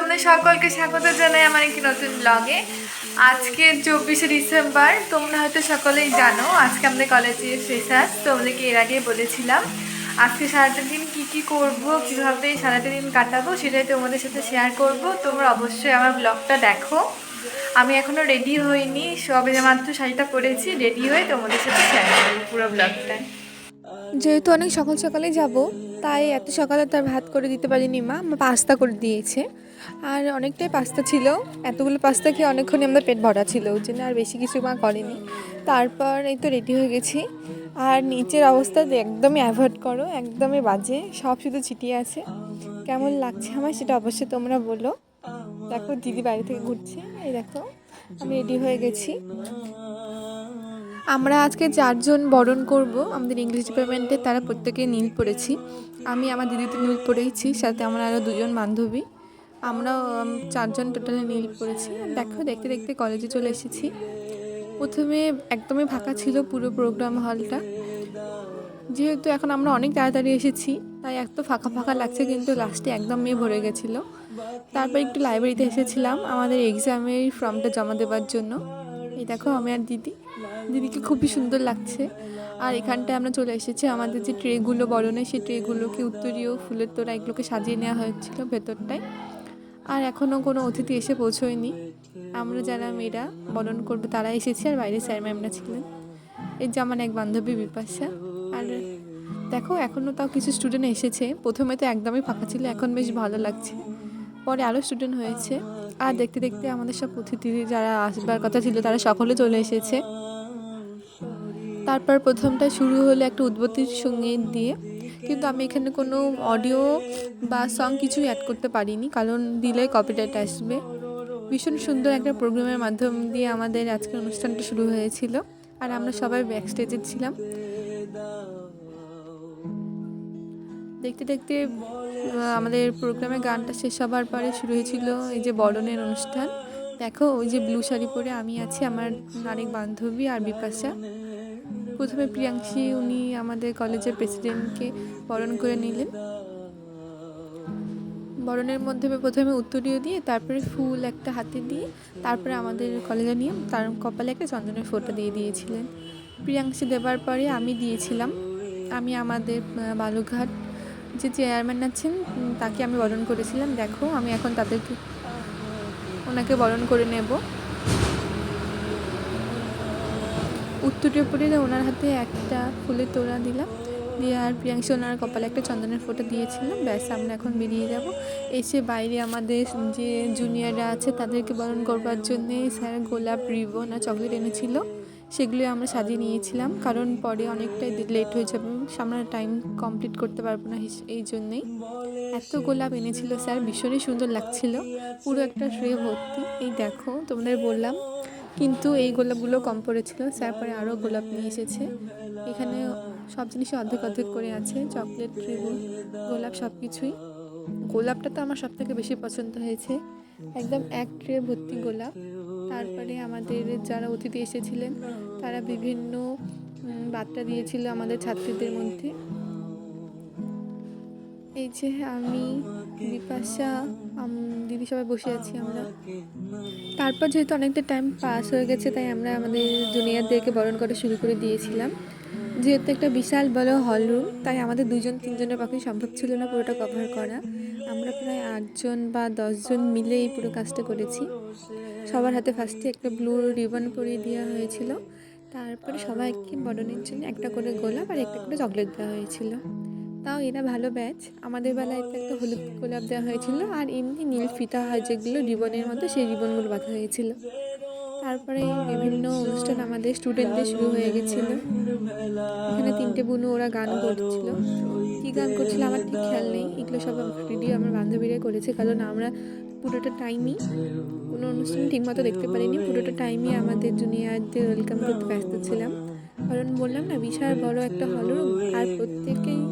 তোমাদের সকলকে স্বাগত জানাই, আমার একটি নতুন ব্লগে আজকে চব্বিশে ডিসেম্বর, তোমরা হয়তো সকলেই জানো, আজকে আমাদের কলেজে ফ্রেশার্স তোমাদেরকে এর আগে বলেছিলাম, আজকে সারাটা দিন কী কী করব, কীভাবে সারাটা দিন কাটাবো, সেটাই তোমাদের সাথে শেয়ার করব। তোমরা অবশ্যই আমার ব্লগটা দেখো। আমি এখনও রেডি হইনি, সবে মাত্র শাড়িটা পরেছি রেডি হয়ে তোমাদের সাথে শেয়ার করব পুরো ব্লগটা যেহেতু অনেক সকাল সকালে যাব তাই এত সকালে তার ভাত করে দিতে পারিনি মা। পাস্তা করে দিয়েছে। আর অনেকটাই পাস্তা ছিল। এতগুলো পাস্তা খেয়ে অনেকক্ষণই আমাদের পেট ভরা ছিল। ওই জন্য আর বেশি কিছু মা করেনি। তারপর এই তো রেডি হয়ে গেছি। আর নিচের অবস্থা একদমই অ্যাভয়েড করো। একদমই বাজে। সব শুধু ছিটিয়ে আছে। কেমন লাগছে আমার সেটা অবশ্যই তোমরা বলো। দেখো, দিদি বাড়ি থেকে ঘুরছে। এই দেখো, আমি রেডি হয়ে গেছি। আমরা আজকে চারজন বরণ করব। আমাদের ইংলিশ ডিপার্টমেন্টে তারা প্রত্যেকে নীল পড়েছি আমি আমার দিদি তো নীল পড়েইছি সাথে আমার আরও দুজন বান্ধবী। আমরা চারজন টোটালে নীল আর দেখো, দেখতে দেখতে কলেজে চলে এসেছি। প্রথমে একদমই ফাঁকা ছিল পুরো প্রোগ্রাম হলটা যেহেতু এখন আমরা অনেক তাড়াতাড়ি এসেছি, তাই এত ফাঁকা ফাঁকা লাগছে, কিন্তু লাস্টে একদম মেয়ে ভরে গেছিল। তারপর একটু লাইব্রেরিতে এসেছিলাম, আমাদের এক্সামের ফর্মটা জমা দেওয়ার জন্য। এই দেখো, আমি আর দিদি। দিদিকে খুবই সুন্দর লাগছে। আর এখানটায় আমরা চলে এসেছি আমাদের যে ট্রেগুলো বরণে সেই ট্রেগুলোকে উত্তরীয় ফুলের তোড়া এগুলোকে সাজিয়ে নেওয়া হয়েছিল ভেতরটায়। আর এখনও কোনো অতিথি এসে পৌঁছয়নি। আমরা যারা মেয়েরা বরণ করব তারা এসেছি আর বাইরে স্যার ম্যামরা ছিলেন। এর যে আমার এক বান্ধবী বিপাশা। আর দেখো, এখনও তাও কিছু স্টুডেন্ট এসেছে। প্রথমে তো একদমই ফাঁকা ছিল, এখন বেশ ভালো লাগছে। পরে আরও স্টুডেন্ট হয়েছে। আর দেখতে দেখতে আমাদের সব অতিথি যারা আসবার কথা ছিল, তারা সকলে চলে এসেছে। তারপর প্রথমটা শুরু হলো একটা উদ্বতির সংগীত দিয়ে। কিন্তু আমি এখানে কোনো অডিও বা সং কিছুই অ্যাড করতে পারিনি, কারণ দিলে কপিরাইট আসবে। ভীষণ সুন্দর একটা প্রোগ্রামের মাধ্যম দিয়ে আমাদের আজকের অনুষ্ঠানটা শুরু হয়েছিল, আর আমরা সবাই ব্যাক স্টেজে ছিলাম। দেখতে দেখতে আমাদের প্রোগ্রামের গানটা শেষ হবার পরে শুরু হয়েছিল এই যে বরণের অনুষ্ঠান। দেখো, ওই যে ব্লু শাড়ি পরে আমি আছি, আমার আরেক বান্ধবী আর বিপাশা। প্রথমে প্রিয়াংশী উনি আমাদের কলেজের প্রেসিডেন্টকে বরণ করে নিলেন। বরণের মাধ্যমে প্রথমে উত্তরীয় দিয়ে, তারপরে ফুল একটা হাতে দিয়ে, তারপরে আমাদের কলেজে নিয়ে তার কপালে একটা চন্দনের ফোঁটা দিয়ে দিয়েছিলেন। প্রিয়াংশী দেবার পরে আমি দিয়েছিলাম। আমি আমাদের বালুঘাট যে চেয়ারম্যান আছেন তাকে আমি বরণ করেছিলাম। দেখো, আমি এখন তাদেরকে, ওনাকে বরণ করে নেব। উত্তরীয় পরে ওনার হাতে একটা ফুলের তোড়া দিলাম। দিয়ে আর প্রিয়াংশী ওনার কপালে একটা চন্দনের ফোঁটা দিয়েছিলাম। ব্যাস, আমরা এখন বেরিয়ে যাব। এসে বাইরে আমাদের যে জুনিয়ররা আছে, তাদেরকে বরণ করবার জন্যে স্যার গোলাপ, রিবন আর চকলেট এনেছিল। সেগুলো আমরা সাজিয়ে নিয়েছিলাম। কারণ পরে অনেকটাই লেট হয়ে যাবে। আমরা টাইম কমপ্লিট করতে পারব না এই জন্যেই। এত গোলাপ এনেছিল স্যার, ভীষণই সুন্দর লাগছিল। পুরো একটা ট্রে ভর্তি। এই দেখো, তোমাদের বললাম কিন্তু এই গোলাপগুলো কম পড়েছিল। স্যার পরে আরও গোলাপ নিয়ে এসেছে। এখানে সব জিনিসই অর্ধেক অর্ধেক করে আছে। চকলেট ট্রিবুল গোলাপ সব কিছুই গোলাপটা তো আমার সব থেকে বেশি পছন্দ হয়েছে। একদম এক ট্রে ভর্তি গোলাপ। তারপরে আমাদের যারা অতিথি এসেছিলেন, তারা বিভিন্ন বার্তা দিয়েছিল আমাদের ছাত্রীদের মধ্যে। এই যে আমি বিপাশা দিদি সবাই বসে আছি আমরা। তারপর যেহেতু অনেকটা টাইম পাস হয়ে গেছে, তাই আমরা আমাদের জুনিয়রদেরকে বরণ করা শুরু করে দিয়েছিলাম। যেহেতু একটা বিশাল বড় হল রুম তাই আমাদের দুজন তিনজনের পক্ষে সম্ভব ছিল না পুরোটা কভার করা। আমরা প্রায় আটজন বা দশজন মিলে এই পুরো কাজটা করেছি। সবার হাতে ফার্স্টে একটা ব্লু রিবন পরিয়ে দেওয়া হয়েছিল। তারপরে সবাইকে বরণের জন্য একটা করে গোলাপ আর একটা করে চকলেট দেওয়া হয়েছিল। তাও এরা ভালো ব্যাচ। আমাদের বেলায় তো একটা হলুদ গোলাপ দেওয়া হয়েছিল আর এমনি নীল ফিতা হয় যেগুলো রিবনের মতো সেই রিবনগুলো বাঁধা হয়েছিল। তারপরে বিভিন্ন অনুষ্ঠান আমাদের স্টুডেন্টদের শুরু হয়ে গেছিল। এখানে তিনটে বুনু ওরা গান করছিল। কী গান করছিল আমার ঠিক খেয়াল নেই। এগুলো সব ভিডিও আমার বান্ধবীরা করেছে কারণ আমরা পুরোটা টাইমই কোনো অনুষ্ঠান ঠিকমতো দেখতে পারিনি। পুরোটা টাইমই আমাদের জুনিয়রদের ওয়েলকাম করতে ব্যস্ত ছিলাম। কারণ বললাম না, বিশাল বড় একটা হলরুম আর প্রত্যেকেই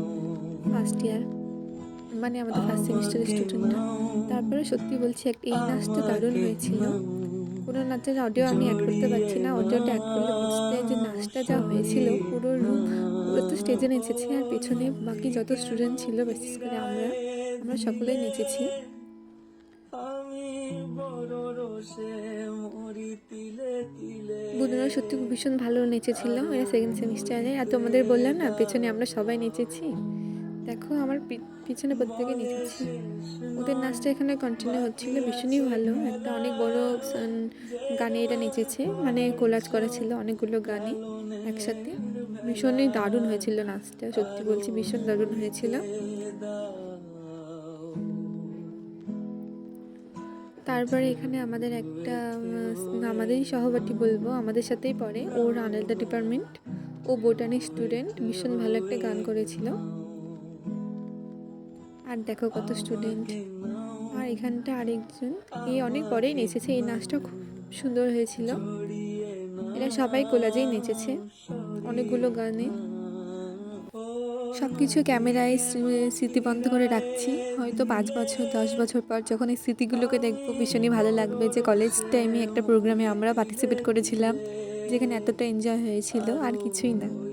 ফার্স্ট ইয়ার মানে আমাদের ফার্স্ট সেমিস্টারের স্টুডেন্টরা তারপরে সত্যি বলছি একটা এই নাচটা দারুণ হয়েছিল। কোনো নাচের অডিও আমি অ্যাড করতে পারছি না। অডিওটা অ্যাড করলে বুঝতে যে নাচটা যা হয়েছিল, পুরো রুম পুরো তো স্টেজে নেচেছি আর পেছনে বাকি যত স্টুডেন্ট ছিল, বিশেষ করে আমরা আমরা সকলেই নেচেছি। বুধরা সত্যি খুব ভীষণ ভালো নেচেছিল এরা সেকেন্ড সেমিস্টারে আর তোমাদের বললাম না, পেছনে আমরা সবাই নেচেছি? দেখো, আমার পিছনে প্রত্যেকে নেচেছি ওদের নাচটা এখানে কন্টিনিউ হচ্ছিল, ভীষণই ভালো। একটা অনেক বড় গানে এটা নেচেছে। মানে কোলাজ করেছিল অনেকগুলো গানে একসাথে। ভীষণই দারুণ হয়েছিল নাচটা, সত্যি বলছি, ভীষণ দারুণ হয়েছিল। তারপরে এখানে আমাদের একটা আমাদেরই সহপাঠী বলব, আমাদের সাথেই পড়ে। ওর আনালদা ডিপার্টমেন্ট ও বোটানি স্টুডেন্ট ভীষণ ভালো একটা গান করেছিল। আর দেখো কত স্টুডেন্ট আর এখানটা আরেকজন এই অনেক পরেই নেচেছে, এই নাচটা খুব সুন্দর হয়েছিল। এরা সবাই কোলাজেই নেচেছে, অনেকগুলো গানে। সব কিছু ক্যামেরায় স্মৃ- স্মৃতিবন্ধ করে রাখছি। হয়তো পাঁচ বছর, দশ বছর পর যখন এই স্মৃতিগুলোকে দেখব, ভীষণই ভালো লাগবে যে কলেজ টাইমে একটা প্রোগ্রামে আমরা পার্টিসিপেট করেছিলাম, যেখানে এতটা এনজয় হয়েছিল, আর কিছুই না।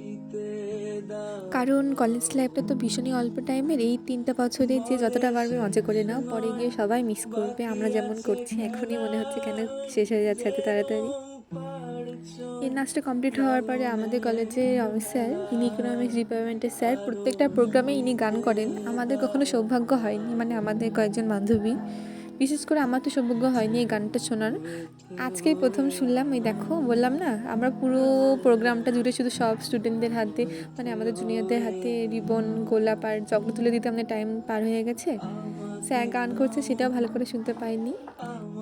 কারণ কলেজ লাইফটা তো ভীষণই অল্প টাইমের এই তিনটা বছরে যে যতটা পারবে মজা করে নাও, পরে গিয়ে সবাই মিস করবে। আমরা যেমন করছি, এখনই মনে হচ্ছে কেন শেষ হয়ে যাচ্ছে এত তাড়াতাড়ি। এই নাচটা কমপ্লিট হওয়ার পরে আমাদের কলেজে কলেজের স্যার ইনি ইকোনমিক্স ডিপার্টমেন্টের স্যার প্রত্যেকটা প্রোগ্রামে ইনি গান করেন। আমাদের কখনো সৌভাগ্য হয়নি মানে আমাদের কয়েকজন বান্ধবী। বিশেষ করে আমার তো সৌভাগ্য হয়নি এই গানটা শোনার। আজকেই প্রথম শুনলাম, এই দেখো, বললাম না, আমরা পুরো প্রোগ্রামটা জুড়ে শুধু সব স্টুডেন্টদের হাতে মানে আমাদের জুনিয়রদের হাতে, রিবন, গোলাপ আর চকলেট তুলে দিতে আমাদের টাইম পার হয়ে গেছে। স্যার গান করছে, সেটাও ভালো করে শুনতে পাইনি।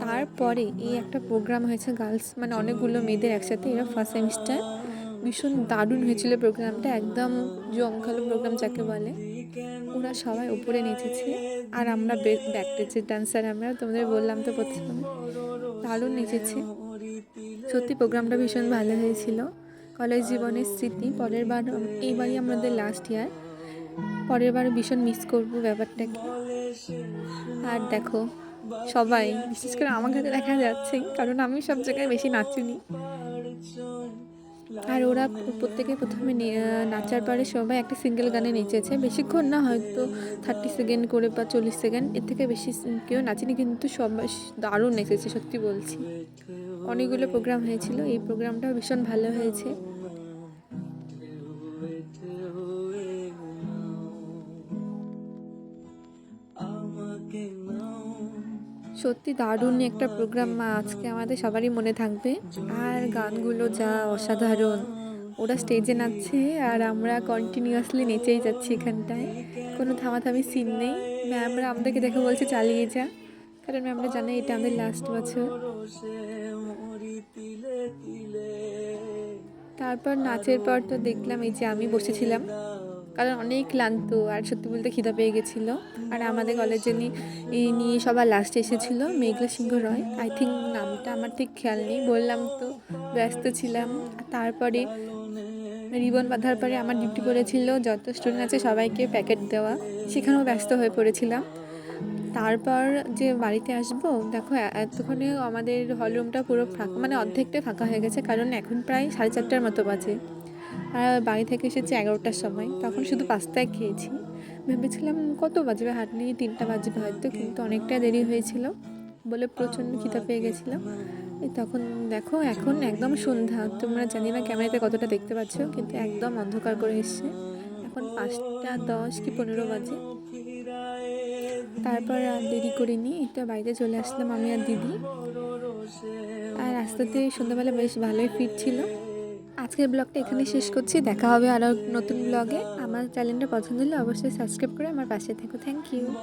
তারপরে এই একটা প্রোগ্রাম হয়েছে গার্লস মানে অনেকগুলো মেয়েদের একসাথে, এরা ফার্স্ট সেমিস্টার ভীষণ দারুণ হয়েছিল প্রোগ্রামটা একদম জমকালো প্রোগ্রাম যাকে বলে। ওরা সবাই উপরে নেচেছে, আর আমরা ব্যাক স্টেজের ডান্সার আমরা তোমাদের বললাম তো প্রথমে, দারুণ নেচেছে। সত্যি প্রোগ্রামটা ভীষণ ভালো হয়েছিল। কলেজ জীবনের স্মৃতি, পরের বার এইবারই আমাদের লাস্ট ইয়ার পরের বার ভীষণ মিস করব ব্যাপারটাকে। আর দেখো, সবাই, বিশেষ করে আমাকে তো দেখা যাচ্ছে, কারণ আমি সব জায়গায় বেশি নাচিনি। আর ওরা প্রত্যেকে প্রথমে নাচার পরে সবাই একটা সিঙ্গেল গানে নেচেছে। বেশিক্ষণ না, হয়তো থার্টি সেকেন্ড করে বা চল্লিশ সেকেন্ড এর থেকে বেশি কেউ নাচেনি, কিন্তু সবাই দারুণ নেচেছে, সত্যি বলছি। অনেকগুলো প্রোগ্রাম হয়েছিল, এই প্রোগ্রামটাও ভীষণ ভালো হয়েছে। সত্যি দারুণ একটা প্রোগ্রাম মা, আজকে আমাদের সবারই মনে থাকবে। আর গানগুলো যা অসাধারণ। ওরা স্টেজে নাচছে আর আমরা কন্টিনিউয়াসলি নেচেই যাচ্ছি এখানটায়। কোনো থামাথামি সিন নেই। ম্যামরা আমাদেরকে দেখে বলছে, চালিয়ে যা। কারণ ম্যামরা জানে এটা আমাদের লাস্ট বছর। তারপর নাচের পর তো দেখলাম, এই যে আমি বসেছিলাম। কারণ অনেক ক্লান্ত আর সত্যি বলতে খিদা পেয়ে গেছিল। আর আমাদের কলেজে নিয়ে সবার লাস্টে এসেছিল মেঘলা সিংহ রয়। আই থিঙ্ক নামটা আমার ঠিক খেয়াল নেই, বললাম তো, ব্যস্ত ছিলাম। তারপরে রিবন বাঁধার পরে আমার ডিউটি পড়েছিল, যত স্টুডেন্ট আছে সবাইকে প্যাকেট দেওয়া, সেখানেও ব্যস্ত হয়ে পড়েছিলাম। তারপর যে বাড়িতে আসব, দেখো এতক্ষণে আমাদের হলরুমটা পুরো ফাঁকা মানে অর্ধেকটা ফাঁকা হয়ে গেছে, কারণ এখন প্রায় সাড়ে চারটার মতো বাজে। বাড়ি থেকে এসেছি এগারোটার সময়। তখন শুধু পাস্তায় খেয়েছি। ভেবেছিলাম কত বাজবে? হার্ডলি তিনটা বাজবে হয়তো, কিন্তু অনেকটা দেরি হয়েছিল বলে প্রচণ্ড খিদা পেয়ে গেছিলাম তখন দেখো, এখন একদম সন্ধ্যা। তোমরা জানি না ক্যামেরাতে কতটা দেখতে পাচ্ছ, কিন্তু একদম অন্ধকার করে এসছে। এখন পাঁচটা দশ কি পনেরো বাজে। তারপর আর দেরি করিনি এটা বাড়িতে চলে আসলাম আমি আর দিদি। আর রাস্তাতে সন্ধ্যাবেলা বেশ ভালোই ফিট ছিল। আজকের ব্লগটা এখানে শেষ করছি। দেখা হবে আরও নতুন ব্লগে। আমার চ্যানেলটা পছন্দ হলে অবশ্যই সাবস্ক্রাইব করে আমার পাশে থেকো। Thank you